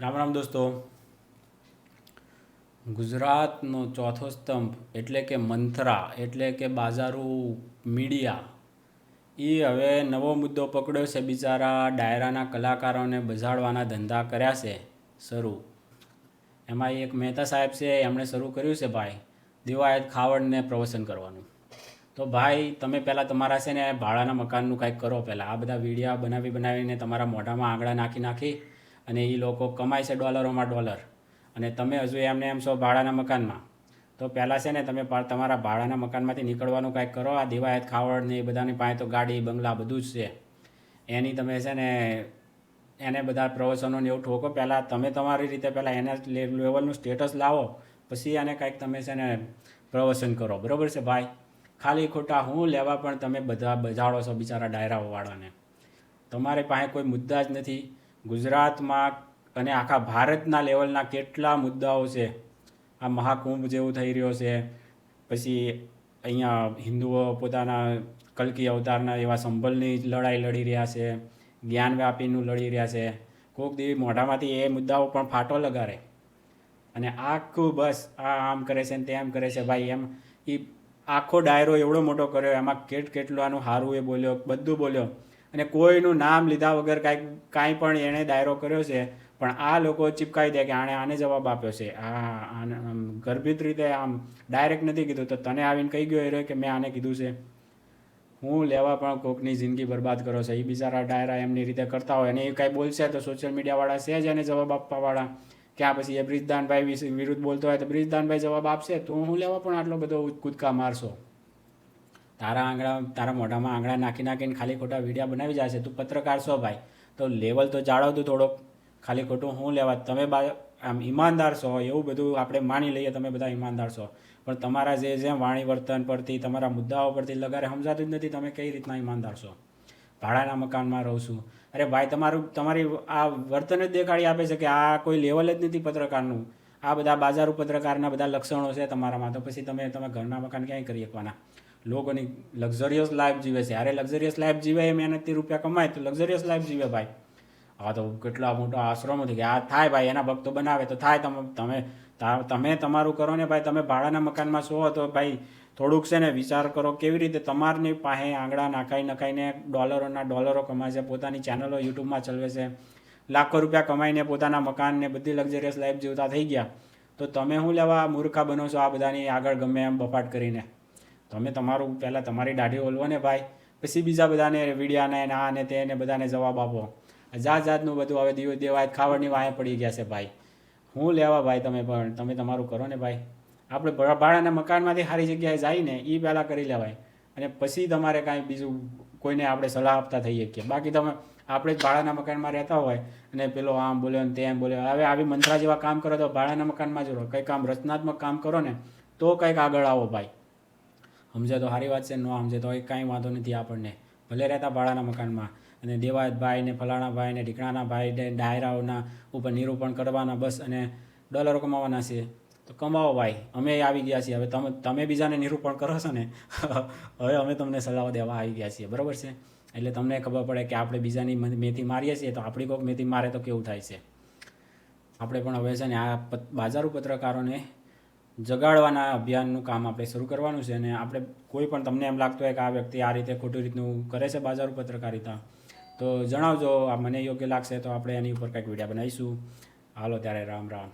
રામ રામ દોસ્તો. ગુજરાતનો ચોથો સ્તંભ એટલે કે મંથરા એટલે કે બાજારું મીડિયા, એ હવે નવો મુદ્દો પકડ્યો છે બિચારા ડાયરાના કલાકારોને બજાડવાના ધંધા કર્યા છે શરૂ. એમાં એક મહેતા સાહેબ છે, એમણે શરૂ કર્યું છે ભાઈ, દિવાયત ખાવડને પ્રવચન કરવાનું. તો ભાઈ, તમે પહેલાં તમારા છે ને ભાડાના મકાનનું કાંઈક કરો પહેલાં. આ બધા વિડીયા બનાવી બનાવીને તમારા મોઢામાં આંગળા નાખી નાખી અને એ લોકો કમાય છે ડોલરોમાં ડોલર. અને તમે હજુ એમને એમ છો ભાડાના મકાનમાં. તો પહેલાં છે ને તમે તમારા ભાડાના મકાનમાંથી નીકળવાનું કાંઈક કરો. આ દિવાયત ખાવડ ને એ બધાની પાસે તો ગાડી, બંગલા બધું જ છે. એની તમે છે ને, એને બધા પ્રવચનોને એવું ઠોકો. પહેલાં તમે તમારી રીતે પહેલાં એના લેવલનું સ્ટેટસ લાવો. પછી આને કાંઈક તમે છે ને પ્રવચન કરો. બરાબર છે ભાઈ? ખાલી ખોટા હું લેવા પણ તમે બધા બજાડો છો બિચારા ડાયરાઓવાળાને તમારી પાસે કોઈ મુદ્દા જ નથી. ગુજરાતમાં અને આખા ભારતના લેવલના કેટલા મુદ્દાઓ છે. આ મહાકુંભ જેવું થઈ રહ્યો છે. પછી અહીંયા હિન્દુઓ પોતાના કલકી અવતારના એવા સંભલની લડાઈ લડી રહ્યા છે. જ્ઞાનવ્યાપીનું લડી રહ્યા છે. કોક દેવી મોઢામાંથી એ મુદ્દાઓ પણ ફાટો લગાડે. અને આખું બસ આ આમ કરે છે ને તેમ કરે છે ભાઈ એમ. એ આખો ડાયરો એવડો મોટો કર્યો. એમાં કેટ કેટલું આનું સારું એ બોલ્યો, બધું બોલ્યો. અને કોઈનું નામ લીધા વગર કાંઈક કાંઈ પણ એણે ડાયરો કર્યો છે. પણ આ લોકો ચીપકાવી દે કે આણે આને જવાબ આપ્યો છે. આ, આને ગર્ભિત રીતે આમ ડાયરેક્ટ નથી કીધું. તો તને આવીને કહી ગયો એ કે મેં આને કીધું છે. હું લેવા પણ કોકની જિંદગી બરબાદ કરો છો. એ બિચારા ડાયરા એમની રીતે કરતા હોય અને એ કાંઈ બોલશે તો સોશિયલ મીડિયાવાળા છે જ એને જવાબ આપવાવાળા. ક્યાં પછી એ બ્રિજદાનભાઈ વિરુદ્ધ બોલતો હોય તો બ્રિજદાનભાઈ જવાબ આપશે. તો હું લેવા પણ આટલો બધો કૂદકા મારશો. તારા આંગળા, તારા મોઢામાં આંગળા નાખી નાખીને ખાલી ખોટા વિડીયા બનાવી જશે તું પત્રકાર છો ભાઈ. તો લેવલ તો જાળવતું થોડોક. ખાલી ખોટું હું લેવા, તમે બા, આમ ઈમાનદાર છો, એવું બધું આપણે માની લઈએ, તમે બધા ઈમાનદાર છો. પણ તમારા જે, જેમ વાણી વર્તન પરથી, તમારા મુદ્દાઓ પરથી લગારે સમજાતું જ નથી તમે કઈ રીતના ઈમાનદાર છો. ભાડાના મકાનમાં રહું છું. અરે ભાઈ, તમારું, તમારી આ વર્તન જ દેખાડી આપે છે કે આ કોઈ લેવલ જ નથી પત્રકારનું. આ બધા બાજારું પત્રકારના બધા લક્ષણો છે તમારામાં. તો પછી તમે તમે ઘરના મકાન ક્યાંય કરી શકવાના? લોકોની લક્ઝરિયસ લાઈફ જીવે છે. અરે લક્ઝરિયસ લાઈફ જીવે એ મહેનતથી રૂપિયા કમાય તો લક્ઝરિયસ લાઈફ જીવે ભાઈ. આ તો કેટલા મોટા આશ્રમો હતી કે આ થાય ભાઈ, એના ભક્તો બનાવે તો થાય. તમે તમે તમે તમારું કરો ને ભાઈ, તમે ભાડાના મકાનમાં છો તો ભાઈ થોડુંક છે ને વિચાર કરો કેવી રીતે તમારની પાસે આંગળા નાખાઈ નખાઈને ડોલરોના ડોલરો કમાય છે, પોતાની ચેનલો યુટ્યુબમાં ચલાવે છે. લાખો રૂપિયા કમાઈને પોતાના મકાનને બધી લક્ઝરિયસ લાઈફ જીવતા થઈ ગયા. તો તમે શું લેવા મૂર્ખા બનો છો આ બધાની આગળ ગમે એમ બફાટ કરીને? તમે તમારું, પહેલાં તમારી દાઢી ઓલવો ને ભાઈ, પછી બીજા બધાને વીડિયાને આ ને તે ને બધાને જવાબ આપો. જાત જાતનું બધું હવે દીવ દેવાય ખાવડની વાંહે પડી ગયા છે ભાઈ. હું લેવા ભાઈ તમે પણ, તમે તમારું કરો ને ભાઈ. આપણે ભાડાના મકાનમાંથી સારી જગ્યાએ જઈને એ પહેલાં કરી લેવાય. અને પછી તમારે કાંઈ બીજું કોઈને આપણે સલાહ આપતા થઈ શકીએ બાકી તમે, આપણે જ ભાડાના મકાનમાં રહેતા હોય અને પેલો આમ બોલ્યો ને તેમ બોલ્યો. હવે આવી મંત્રા જેવા કામ કરો તો ભાડાના મકાનમાં જ રહો. કંઈક આમ રચનાત્મક કામ કરો ને, તો કંઈક આગળ આવો ભાઈ. સમજે તો સારી વાત છે, ન સમજે તો એ કાંઈ વાંધો નથી આપણને. ભલે રહેતા ભાડાના મકાનમાં. અને દેવાયતભાઈ ને ફલાણા ભાઈને ઢીકણાના ભાઈ ને ડાયરાઓના ઉપર નિરૂપણ કરવાના બસ અને ડોલરો કમાવાના છે. તો કમાવો ભાઈ, અમે આવી ગયા છીએ. હવે તમે તમે બીજાને નિરૂપણ કરો છો ને, હવે અમે તમને સલાહ દેવા આવી ગયા છીએ. બરાબર છે? એટલે તમને ખબર પડે કે આપણે બીજાની મેથી મારીએ છીએ તો આપણી કોઈક મેથી મારે તો કેવું થાય છે? આપણે પણ હવે છે ને આ બાજારુ પત્રકારોને જગાડવાના અભિયાનનું કામ આપણે શરૂ કરવાનું છે અને આપણે કોઈ પણ તમને એમ લાગતું હોય કે આ વ્યક્તિ આ રીતે ખોટી રીતનું કરે છે બાજારુ પત્રકારિતા તો જણાવજો, આ મને યોગ્ય લાગશે તો આપણે એની ઉપર કંઈક વીડિયો બનાવીશું. હાલો ત્યારે રામ રામ.